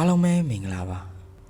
အားလုံးပဲမင်္ဂလာပါ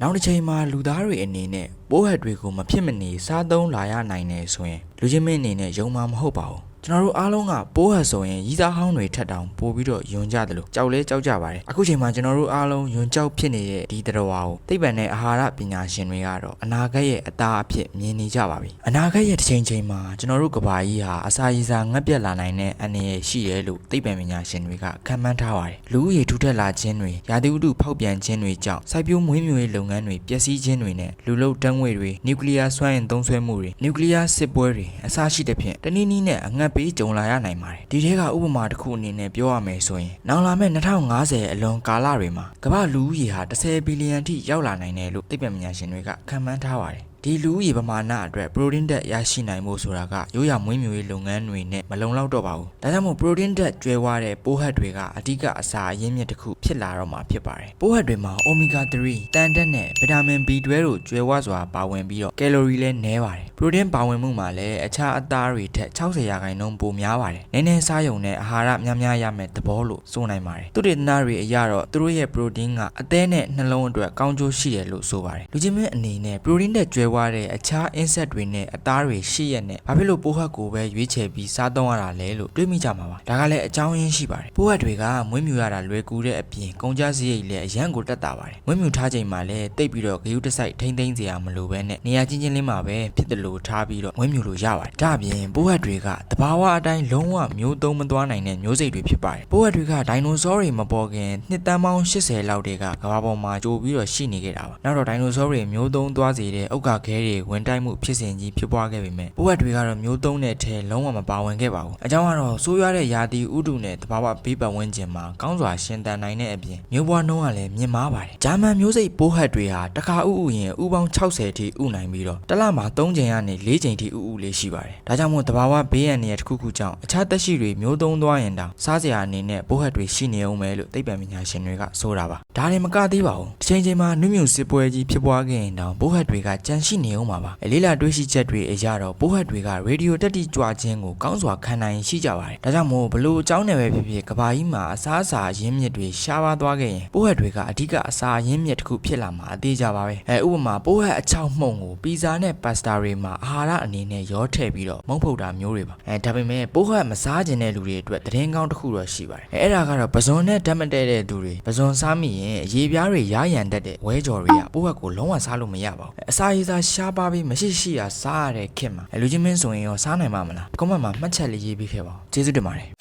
နောက်တစ်ချိန်မှာလူသားတွေအနေနဲ့ပိုးဟက်တွေကိုမဖြစ်မနေစားသုံးလာရနိုင်တယ်ဆိုရင်လူချင်းမင်းအနေနဲ့ယုံမှာမဟုတ်ပါဘူး ကျွန်တော်တို့အားလုံးကပိုးဟက်ဆိုရင်ရီးသားဟောင်းတွေထက်တောင်ပိုပြီးတော့ယွံကြတယ်လို့ကြောက်လဲကြောက်ကြပါတယ်အခုချိန်မှာကျွန်တော်တို့အားလုံးယွံကြောက်ဖြစ်နေတဲ့ဒီတတော်ဝါကိုသိပ္ပံနဲ့အာဟာရပညာရှင်တွေကတော့အနာဂတ်ရဲ့အသားအဖြစ်မြင်နေကြပါပြီအနာဂတ်ရဲ့တစ်ချိန်ချိန်မှာကျွန်တော်တို့ကဘာကြီးဟာအစာရည်စာငတ်ပြတ်လာနိုင်တဲ့အနေရရှိတယ်လို့သိပ္ပံပညာရှင်တွေကခန့်မှန်းထားပါတယ်လူဦးရေထူထပ်လာခြင်းတွေရာသီဥတုဖောက်ပြန်ခြင်းတွေကြောင့်စိုက်ပျိုးမွေးမြူရေးလုပ်ငန်းတွေပျက်စီးခြင်းတွေနဲ့လူလုတန်းငွေတွေနျူကလ িয়ার စွမ်းအင်သုံးစွဲမှုတွေနျူကလ িয়ার စစ်ပွဲတွေအစရှိတဲ့ဖြင့်တနည်းနည်းနဲ့အငတ် ပေးကြုံလာရနိုင်ပါတယ်ဒီထဲကဥပမာတစ်ခုအနေနဲ့ပြောရမယ်ဆိုရင်နောင်လာမယ့်2050အလွန်ကာလတွေမှာကမ္ဘာလူဦးရေဟာ10ဘီလီယံထိရောက်လာနိုင်တယ်လို့သိပ္ပံပညာရှင်တွေကခန့်မှန်းထားပါတယ် ဒီလူဦးရေပမာဏအတွက်ပရိုတင်းဓာတ်ရရှိနိုင်မှုဆိုတာကရိုးရာမွေးမြူရေးလုပ်ငန်းတွေနဲ့မလုံလောက်တော့ပါဘူး။ဒါကြောင့်မို့ပရိုတင်းဓာတ်ကျွဲဝါတဲ့ပိုးဟက်တွေကအဓိကအစာအရင်းမြစ်တစ်ခုဖြစ်လာတော့မှာဖြစ်ပါတယ်။ပိုးဟက်တွေမှာ omega 3တန်တက်နဲ့ဗီတာမင် B12 တို့ကျွဲဝါစွာပါဝင်ပြီးတော့ကယ်လိုရီလည်းနည်းပါတယ်။ပရိုတင်းပါဝင်မှုမှာလည်းအခြားအသားတွေထက်60ရာခိုင်နှုန်းပိုများပါတယ်။နည်းနည်းစားရုံနဲ့အာဟာရများများရမယ့်သဘောလို့ဆိုနိုင်ပါတယ်။သူတေသနတွေအရတော့သူတို့ရဲ့ပရိုတင်းကအသည်းနဲ့နှလုံးအတွက်ကောင်းကျိုးရှိတယ်လို့ဆိုပါတယ်။လူချင်းမင်းအနေနဲ့ပရိုတင်းတဲ့ကျွဲဝါတဲ့အခြား insect တွေနဲ့အသားတွေရှိရက်နဲ့ဘာဖြစ်လို့ပိုးဟက်ကိုပဲရွေးချယ်ပြီးစားသုံးရတာလဲလို့တွေးမိကြမှာပါဒါကလည်းအကြောင်းရင်းရှိပါတယ်ပိုးဟက်တွေကမွေးမြူရတာလွယ်ကူတဲ့အပြင်ကုန်ကြစရိတ်လည်းအရန်ကိုတက်တာပါတယ်မွေးမြူထားချိန်မှာလည်းတိတ်ပြီးတော့ဂရုတစိုက်ထိမ့်သိမ်းစရာမလိုပဲနဲ့နေရာချင်းချင်းလေးမှာပဲဖြစ်တယ်လို့ထားပြီးတော့မွေးမြူလို့ရပါတယ်ဒါအပြင်ပိုးဟက်တွေကတဘာဝအတိုင်းလုံးဝမျိုးသုံးမသွားနိုင်တဲ့မျိုးစိတ်တွေဖြစ်ပါတယ်ပိုးဟက်တွေကဒိုင်နိုဆောတွေမပေါ်ခင်နှစ်တန်းပေါင်း80လောက်တည်းကကမ္ဘာပေါ်မှာကြိုပြီးတော့ရှိနေခဲ့တာပါနောက်တော့ဒိုင်နိုဆောတွေမျိုးသုံးသွားစေတဲ့ဥက္ကာခဲတွေဝင်တိုက်မှုဖြစ်စဉ်ကြီးဖြစ်ပွားခဲ့ပေမဲ့ပိုးဟက်တွေကတော့မျိုးသုံးတဲ့ထဲလုံးဝမပါဝင်ခဲ့ပါဘူးအကြောင်းကတော့ဆိုးရွားတဲ့ယာတီဥတုနဲ့တဘာဝဘေးပတ်ဝန်းကျင်မှာကောင်းစွာရှင်သန်နိုင်တဲ့အပြင်မျိုးပွားနှုန်းကလည်းမြင့်မားပါတယ်ဂျာမန်မျိုးစိတ်ပိုးဟက်တွေဟာတစ်ခါဥဥရင်ဥပေါင်း60ထိဥနိုင်ပြီးတော့တစ်လမှာ3ချိန်ကနေ4ချိန်ထိဥဥလေးရှိပါတယ်ဒါကြောင့်မို့တဘာဝဘေးရန်နေရတစ်ခုခုကြောင့်အခြားသက်ရှိတွေမျိုးသုံးသွားရင်တောင်စားစရာအနေနဲ့ပိုးဟက်တွေရှိနေအောင်ပဲလို့သိပ္ပံပညာရှင်တွေကဆိုတာပါဒါလည်းမကသေးပါဘူးတစ်ချိန်ချိန်မှာနုမြုပ်စစ်ပွဲကြီးဖြစ်ပွားခဲ့ရင်တောင်ပိုးဟက်တွေကကြန့်ရှိနေအောင်ပါပါအလေးလာတွေးရှိချက်တွေအရတော့ပိုးဟက်တွေကရေဒီယိုတက်တိကြွခြင်းကိုကောင်းစွာခံနိုင်ရှိကြပါတယ်ဒါကြောင့်မို့ဘလို့အကြောင်းနဲ့ပဲဖြစ်ဖြစ်ကဘာကြီးမှာအစားအစာရင်းမြစ်တွေရှားပါသွားခဲ့ရင်ပိုးဟက်တွေကအဓိကအစာရင်းမြစ်တစ်ခုဖြစ်လာမှာအသေးကြပါပဲအဲဥပမာပိုးဟက်အချောက်မှုန့်ကိုပီဇာနဲ့ပတ်စတာတွေမှာအာဟာရအနေနဲ့ရောထည့်ပြီးတော့မုံဖုတ်တာမျိုးတွေပါအဲဒါပေမဲ့ပိုးဟက်မစားခြင်းတဲ့လူတွေအတွက်သတင်းကောင်းတစ်ခုတော့ရှိပါတယ်အဲအဲ့ဒါကတော့ပဇွန်နဲ့ဓာတ်မတည့်တဲ့သူတွေပဇွန်စားမိရင်အရေးပြားတွေရရန်တတ်တဲ့ဝဲကြော်တွေကပိုးဟက်ကိုလုံးဝစားလို့မရပါဘူးအစာရည်စာရှားပါပြီးမရှိရှိရစားရတဲ့ခင်မှာအဲလူချင်းမင်းဆိုရင်ရောစားနိုင်မှာမလားကွန်မန့်မှာမှတ်ချက်လေးရေးပေးခဲ့ပါဦးကျေးဇူးတင်ပါတယ်